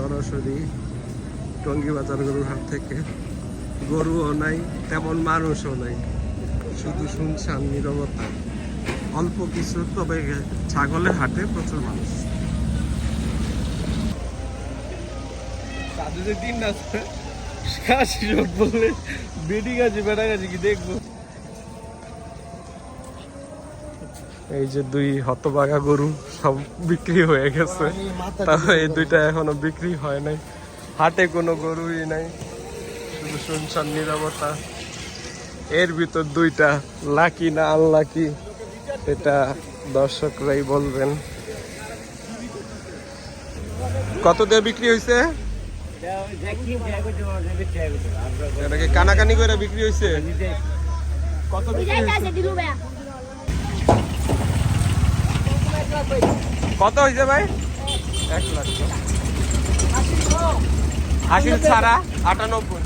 সরাসরি টঙ্গি বাজার গরুর হাট থেকে। গরুও নাই, তেমন মানুষও নাই। শুধু শুনশান, নীরবতা। অল্প কিছু, তবে ছাগলের হাটে প্রচুর মানুষ। দিন রোগ বললে বেডি গাছে বেড়া গাছে কি দেখব? এই যে দুই হতবাগা গরু সব বিক্রি হয়ে গেছে। তাও এই দুইটা এখনও বিক্রি হয় নাই। হাটে কোনো গরুই নাই। শুধু নিরবতা এর ভিতর দুইটা লাকি না আনলাকি, এটা দর্শকরাই বলবেন। কত দিয়ে বিক্রি হয়েছে কানাকানি করে বিক্রি হয়েছে কত বিক্রি হয়েছে কত হয়েছে ভাই? এক লাখ আশি ছাড়া আটানব্বই।